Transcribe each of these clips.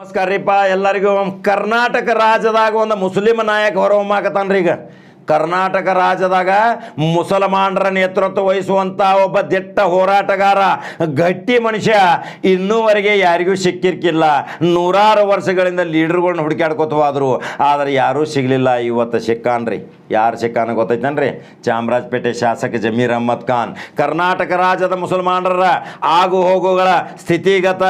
ನಮಸ್ಕಾರ ರೀಪ ಎಲ್ಲರಿಗೂ ಕರ್ನಾಟಕ ರಾಜ್ಯದಾಗ ಒಂದು ಮುಸ್ಲಿಂ ನಾಯಕ ಹೊರಹೊಮ್ಮಾಕತ್ತಾನ್ರಿ ಈಗ. ಕರ್ನಾಟಕ ರಾಜ್ಯದಾಗ ಮುಸಲ್ಮಾನರ ನೇತೃತ್ವ ವಹಿಸುವಂತ ಒಬ್ಬ ದಿಟ್ಟ ಹೋರಾಟಗಾರ, ಗಟ್ಟಿ ಮನುಷ್ಯ ಇನ್ನೂವರೆಗೆ ಯಾರಿಗೂ ಸಿಕ್ಕಿರ್ಕಿಲ್ಲ. ನೂರಾರು ವರ್ಷಗಳಿಂದ ಲೀಡರ್ಗಳನ್ನ ಹುಡುಕಾಡ್ಕೊತ ಹೋದ್ರು. ಆದರೆ ಯಾರೂ ಸಿಗಲಿಲ್ಲ. ಇವತ್ತು ಸಿಕ್ಕಾನ್ರಿ. ಯಾರು ಸಿಕ್ಕಾನ ಗೊತ್ತೈತನ್ರಿ? ಚಾಮರಾಜಪೇಟೆ ಶಾಸಕ ಜಮೀರ್ ಅಹ್ಮದ್ ಖಾನ್. ಕರ್ನಾಟಕ ರಾಜ್ಯದ ಮುಸಲ್ಮಾನರ ಆಗು ಹೋಗುಗಳ ಸ್ಥಿತಿಗತ,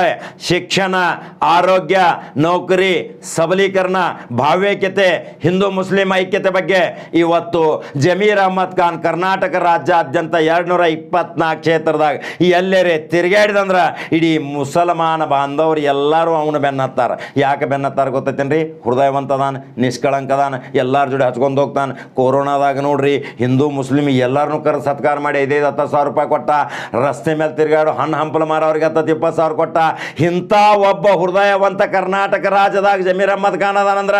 ಶಿಕ್ಷಣ, ಆರೋಗ್ಯ, ನೌಕರಿ, ಸಬಲೀಕರಣ ಭಾವೈಕ್ಯತೆ ಹಿಂದೂ ಮುಸ್ಲಿಂ ಐಕ್ಯತೆ ಬಗ್ಗೆ ಇವತ್ತು ಜಮೀರ್ ಅಹ್ಮದ್ ಖಾನ್ ಕರ್ನಾಟಕ ರಾಜ್ಯಾದ್ಯಂತ ಎರಡ್ನೂರ ಇಪ್ಪತ್ನಾಲ್ಕು ಕ್ಷೇತ್ರದಾಗ ಎಲ್ಲರೇ ತಿರುಗಾಡಿದಂದ್ರೆ ಇಡೀ ಮುಸಲ್ಮಾನ ಬಾಂಧವ್ರು ಎಲ್ಲರೂ ಅವನು ಬೆನ್ನತ್ತಾರ. ಯಾಕೆ ಬೆನ್ನತ್ತಾರ ಗೊತ್ತೈತೇನ್ರಿ? ಹೃದಯವಂತದಾನ, ನಿಷ್ಕಳಂಕದಾನ, ಎಲ್ಲರ ಜೋಡಿ ಹಚ್ಕೊಂಡು ಹೋಗ್ತಾನೆ. ಕೊರೋನಾದಾಗ ನೋಡ್ರಿ, ಹಿಂದೂ ಮುಸ್ಲಿಮ್ ಎಲ್ಲರನ್ನೂ ಕರೆ ಸತ್ಕಾರ ಮಾಡಿ ಐದೈದು ಹತ್ತು ಸಾವಿರ ರೂಪಾಯಿ ಕೊಟ್ಟ. ರಸ್ತೆ ಮೇಲೆ ತಿರುಗಾಡು ಹಣ್ಣು ಹಂಪಲು ಮಾರೋರಿಗೆ ಹತ್ತತ್ತು ಇಪ್ಪತ್ತು ಸಾವಿರ ಕೊಟ್ಟ. ಇಂಥ ಒಬ್ಬ ಹೃದಯವಂತ ಕರ್ನಾಟಕ ರಾಜ್ಯದಾಗ ಜಮೀರ್ ಅಹ್ಮದ್ ಖಾನ್ ಅದಾನಂದ್ರ,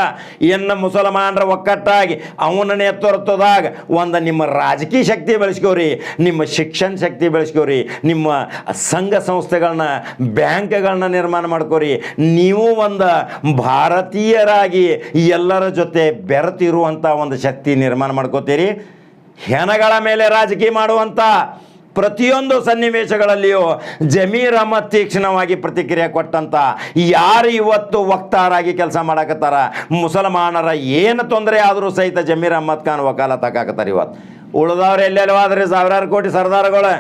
ಇನ್ನು ಮುಸಲ್ಮಾನರ ಒಕ್ಕಟ್ಟಾಗಿ ಅವನ ನೇತೃತ್ವದಾಗ ಒಂದು ನಿಮ್ಮ ರಾಜಕೀಯ ಶಕ್ತಿ ಬೆಳೆಸ್ಕೋರಿ, ನಿಮ್ಮ ಶಿಕ್ಷಣ ಶಕ್ತಿ ಬೆಳೆಸ್ಕೋರಿ, ನಿಮ್ಮ ಸಂಘ ಸಂಸ್ಥೆಗಳನ್ನ, ಬ್ಯಾಂಕ್ಗಳನ್ನ ನಿರ್ಮಾಣ ಮಾಡ್ಕೋರಿ. ನೀವು ಒಂದು ಭಾರತೀಯರಾಗಿ ಎಲ್ಲರ ಜೊತೆ ಬೆರೆತಿರುವಂಥ ಒಂದು ಶಕ್ತಿ ನಿರ್ಮಾಣ ಮಾಡ್ಕೋತೀರಿ. ಹೆಣಗಳ ಮೇಲೆ ರಾಜಕೀಯ ಮಾಡುವಂಥ ಪ್ರತಿಯೊಂದು ಸನ್ನಿವೇಶಗಳಲ್ಲಿಯೂ ಜಮೀರ್ ಅಹಮದ್ ತೀಕ್ಷ್ಣವಾಗಿ ಪ್ರತಿಕ್ರಿಯೆ ಕೊಟ್ಟಂತ ಯಾರು ಇವತ್ತು ವಕ್ತಾರಾಗಿ ಕೆಲಸ ಮಾಡಕತ್ತಾರ? ಮುಸಲ್ಮಾನರ ಏನು ತೊಂದರೆ ಆದರೂ ಸಹಿತ ಜಮೀರ್ ಅಹಮದ್ ಖಾನ್ ವಕಾಲತ್ ಹಾಕಾಕತ್ತಾರ ಇವತ್ತು. ಉಳಿದವ್ರು ಎಲ್ಲೆಲ್ಲವಾದ್ರೆ ಸಾವಿರಾರು ಕೋಟಿ ಸರ್ದಾರ್ಗಳು.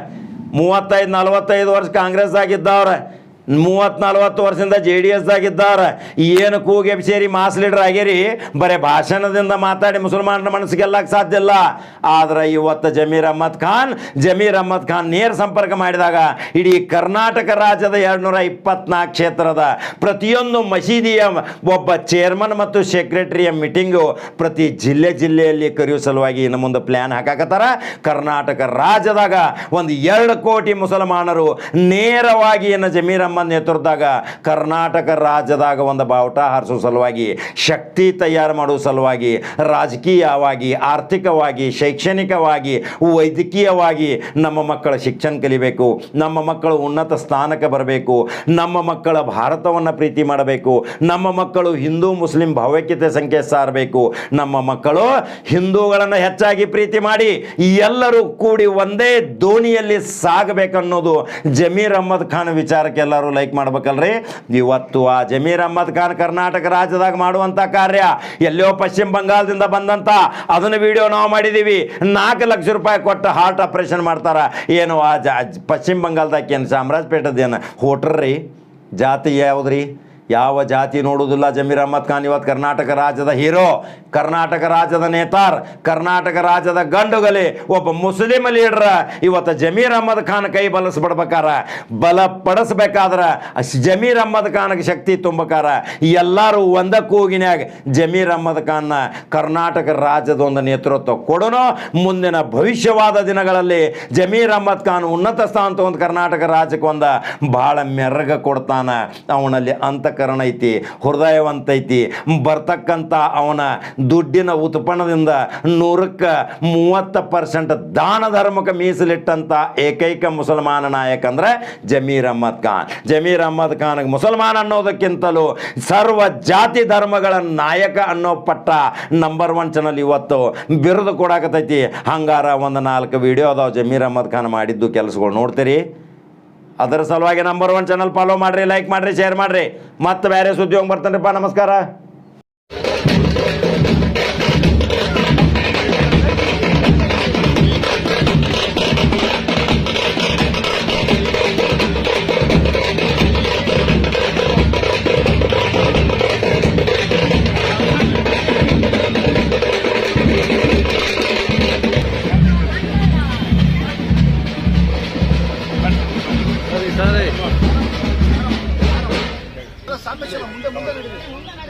ಮೂವತ್ತೈದು, ನಲವತ್ತೈದು ವರ್ಷ ಕಾಂಗ್ರೆಸ್ ಆಗಿದ್ದವ್ರೆ ಮೂವತ್ತು ನಲ್ವತ್ತು ವರ್ಷದಿಂದ ಜೆ ಡಿ ಎಸ್ ಆಗಿದ್ದಾರೆ ಏನು ಕೂಗೆ ಸೇರಿ ಮಾಸ್ ಲೀಡರ್ ಆಗ್ಯಾರಿ? ಬರೀ ಭಾಷಣದಿಂದ ಮಾತಾಡಿ ಮುಸಲ್ಮಾನರ ಮನಸ್ಸು ಗೆಲ್ಲಕ್ಕೆ ಸಾಧ್ಯ ಇಲ್ಲ. ಆದ್ರೆ ಇವತ್ತು ಜಮೀರ್ ಅಹ್ಮದ್ ಖಾನ್, ಜಮೀರ್ ಅಹ್ಮದ್ ಖಾನ್ ನೇರ ಸಂಪರ್ಕ ಮಾಡಿದಾಗ ಇಡೀ ಕರ್ನಾಟಕ ರಾಜ್ಯದ ಎರಡ್ನೂರ ಇಪ್ಪತ್ನಾಲ್ಕು ಕ್ಷೇತ್ರದ ಪ್ರತಿಯೊಂದು ಮಸೀದಿಯ ಒಬ್ಬ ಚೇರ್ಮನ್ ಮತ್ತು ಸೆಕ್ರೆಟರಿಯ ಮೀಟಿಂಗು ಪ್ರತಿ ಜಿಲ್ಲೆ ಜಿಲ್ಲೆಯಲ್ಲಿ ಕರೆಯುವ ಸಲುವಾಗಿ ಇನ್ನು ಮುಂದೆ ಪ್ಲ್ಯಾನ್ ಹಾಕಾಕತ್ತಾರ. ಕರ್ನಾಟಕ ರಾಜ್ಯದಾಗ ಒಂದು ಎರಡು ಕೋಟಿ ಮುಸಲ್ಮಾನರು ನೇರವಾಗಿ ಏನು ಜಮೀರ್ ಅಹ್ಮದ್ ನೇತೃತ್ವದಾಗ ಕರ್ನಾಟಕ ರಾಜ್ಯದಾಗ ಒಂದು ಬಾವುಟ ಹಾರಿಸೋ ಸಲುವಾಗಿ, ಶಕ್ತಿ ತಯಾರು ಮಾಡೋ ಸಲುವಾಗಿ, ರಾಜಕೀಯವಾಗಿ, ಆರ್ಥಿಕವಾಗಿ, ಶೈಕ್ಷಣಿಕವಾಗಿ, ವೈದ್ಯಕೀಯವಾಗಿ ನಮ್ಮ ಮಕ್ಕಳ ಶಿಕ್ಷಣ ಕಲಿಬೇಕು, ನಮ್ಮ ಮಕ್ಕಳು ಉನ್ನತ ಸ್ಥಾನಕ್ಕೆ ಬರಬೇಕು, ನಮ್ಮ ಮಕ್ಕಳ ಭಾರತವನ್ನು ಪ್ರೀತಿ ಮಾಡಬೇಕು, ನಮ್ಮ ಮಕ್ಕಳು ಹಿಂದೂ ಮುಸ್ಲಿಂ ಭಾವೈಕ್ಯತೆ ಸಂಖ್ಯೆ ಸಾರಬೇಕು, ನಮ್ಮ ಮಕ್ಕಳು ಹಿಂದೂಗಳನ್ನು ಹೆಚ್ಚಾಗಿ ಪ್ರೀತಿ ಮಾಡಿ ಎಲ್ಲರೂ ಕೂಡಿ ಒಂದೇ ದೋಣಿಯಲ್ಲಿ ಸಾಗಬೇಕನ್ನೋದು ಜಮೀರ್ ಅಹ್ಮದ್ ಖಾನ್ ವಿಚಾರಕ್ಕೆ ಎಲ್ಲರೂ ಲೈಕ್ ಮಾಡ್ಬೇಕಲ್ರಿ? ಇವತ್ತು ಆ ಜಮೀರ್ ಅಹಮದ್ ಖಾನ್ ಕರ್ನಾಟಕ ರಾಜ್ಯದಾಗ ಮಾಡುವಂಥ ಕಾರ್ಯ ಎಲ್ಲೋ ಪಶ್ಚಿಮ ಬಂಗಾಳದಿಂದ ಬಂದಂಥ ಅದನ್ನು ವಿಡಿಯೋ ನಾವು ಮಾಡಿದ್ದೀವಿ ನಾಲ್ಕು ಲಕ್ಷ ರೂಪಾಯಿ ಕೊಟ್ಟು ಹಾರ್ಟ್ ಆಪರೇಷನ್ ಮಾಡ್ತಾರ. ಏನು ಆ ಪಶ್ಚಿಮ ಬಂಗಾಳದಾಗ ಏನು ಚಾಮರಾಜಪೇಟದೇನು ಹೋಟ್ರಿ ಜಾತಿ ಯಾವುದ್ರಿ? ಯಾವ ಜಾತಿ ನೋಡುವುದಿಲ್ಲ ಜಮೀರ್ ಅಹ್ಮದ್ ಖಾನ್? ಇವತ್ತು ಕರ್ನಾಟಕ ರಾಜ್ಯದ ಹೀರೋ, ಕರ್ನಾಟಕ ರಾಜ್ಯದ ನೇತಾರ್, ಕರ್ನಾಟಕ ರಾಜ್ಯದ ಗಂಡುಗಲಿ, ಒಬ್ಬ ಮುಸ್ಲಿಂ ಲೀಡರ್ ಇವತ್ತು ಜಮೀರ್ ಅಹ್ಮದ್ ಖಾನ್ ಕೈ ಬಲಸ್ಬಿಡ್ಬೇಕಾರ ಬಲ ಪಡಿಸ್ಬೇಕಾದ್ರೆ ಅಸ್- ಜಮೀರ್ ಅಹಮ್ಮದ್ ಖಾನ್ಗೆ ಶಕ್ತಿ ತುಂಬಕಾರ ಎಲ್ಲರೂ ಒಂದ ಕೂಗಿನ್ಯಾಗ ಜಮೀರ್ ಅಹಮದ್ ಖಾನ್ನ ಕರ್ನಾಟಕ ರಾಜ್ಯದ ಒಂದು ನೇತೃತ್ವ ಕೊಡೋಣ ಮುಂದಿನ ಭವಿಷ್ಯವಾದ ದಿನಗಳಲ್ಲಿ ಜಮೀರ್ ಅಹ್ಮದ್ ಖಾನ್ ಉನ್ನತ ಸ್ಥಾನ ತಗೊಂಡು ಕರ್ನಾಟಕ ರಾಜ್ಯಕ್ಕೆ ಒಂದು ಭಾಳ ಮೆರಗ ಕೊಡ್ತಾನ. ಅವನಲ್ಲಿ ಅಂತಃಕರಣ ಐತಿ, ಹೃದಯವಂತ ಐತಿ. ಬರ್ತಕ್ಕಂಥ ಅವನ ದುಡ್ಡಿನ ಉತ್ಪನ್ನದಿಂದ ನೂರಕ್ಕೆ ಮೂವತ್ತು ಪರ್ಸೆಂಟ್ ದಾನ ಧರ್ಮಕ್ಕೆ ಮೀಸಲಿಟ್ಟಂಥ ಏಕೈಕ ಮುಸಲ್ಮಾನ ನಾಯಕ ಅಂದ್ರೆ ಜಮೀರ್ ಅಹ್ಮದ್ ಖಾನ್. ಜಮೀರ್ ಅಹ್ಮದ್ ಖಾನ್ಗೆ ಮುಸಲ್ಮಾನ ಅನ್ನೋದಕ್ಕಿಂತಲೂ ಸರ್ವ ಜಾತಿ ಧರ್ಮಗಳ ನಾಯಕ ಅನ್ನೋ ಪಟ್ಟ ನಂಬರ್ ಒನ್ ಚಾನಲ್ ಇವತ್ತು ಬಿರುದು ಕೊಡಾಕತೈತಿ ಹಂಗಾರ ಒಂದು ನಾಲ್ಕು ವಿಡಿಯೋ ಅದಾವ ಜಮೀರ್ ಅಹ್ಮದ್ ಖಾನ್ ಮಾಡಿದ್ದು ಕೆಲಸಗಳು ನೋಡ್ತೀರಿ? ಅದರ ಸಲುವಾಗಿ ನಂಬರ್ ಒನ್ ಚಾನಲ್ ಫಾಲೋ ಮಾಡ್ರಿ ಲೈಕ್ ಮಾಡ್ರಿ ಶೇರ್ ಮಾಡ್ರಿ. ಮತ್ತೆ ಬೇರೆ ಸುದ್ದಿ ಹೋಗಿ ಬರ್ತಾನ್ರಿಪ್ಪ. ನಮಸ್ಕಾರ.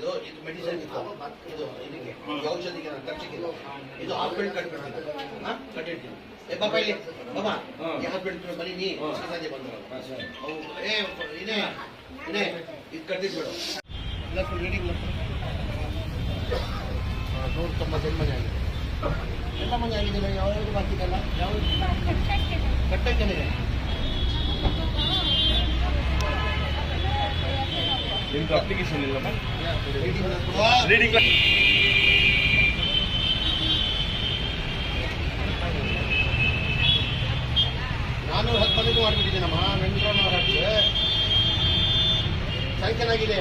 ಇದು ಇದು ಮೆಡಿಸಿನ್ ಇದು ಇದು ಇದಕ್ಕೆ. ಈ ಔಷಧಿಗೆ ನಾನು ಖರ್ಚಿಗಿಲ್ಲ ಇದು ಹಾಸ್ಪಿಟಲ್ ಕಟ್ಬಿಡ್ತೀನಿ. ಹಾ? ಕಟ್ಟಿರ್ತೀನಿ. ಏ ಬಾಬಾ ಇಲ್ಲಿ. ಬಾಬಾ ಈ ಹಾಸ್ಪಿಟಲ್ ಬರೀ ನೀ ಸಂಜೆ ಅವು ಏ ಇದೇ ಇದೇ ಇದು ಕಟ್ಟಿಸ್ಬಿಡು. ಎಲ್ಲ ಫುಲ್ ರೀಡಿಂಗ್ ನೂರ ಮನೆ ಆಗಿದೆ. ಎಲ್ಲ ಮನೆ ಆಗಿದೆ ಯಾವ್ಯಾವುದು ಬಾಕಿ ಇದೆಲ್ಲ ಯಾವ್ದು ಕಟ್ಟಕ್ಕೆ ನಿಮ್ದು ಅಪ್ಲಿಕೇಶನ್ ಇಲ್ಲ ರೀಡಿಂಗ್ ರೀಡಿಂಗ್ ನಾನು ಹತ್ತು ಮಂದಿಗೂ ಮಾಡ್ಬಿಟ್ಟಿದ್ದೀನಮ್ಮ ವೆಂಕಟರಮಣ ಹಟ್ಟಿಗೆ ಸ್ಯಾಂಕ್ಷನ್ ಆಗಿದೆ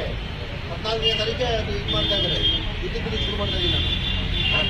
ಹದಿನಾಲ್ಕನೇ ತಾರೀಕೆ ಅದು ಇದು ಮಾಡ್ತಾ ಇದ್ದಾರೆ. ವಿದ್ಯುತ್ ಶುರು ಮಾಡ್ತಾ ಇದ್ದೀನಿ ನಾನು.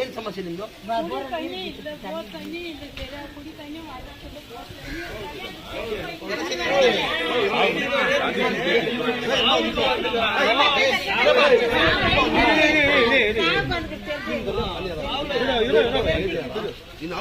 ಏನ್ ಸಮಸ್ಯೆ ಬೋರ್ ಇನ್ನು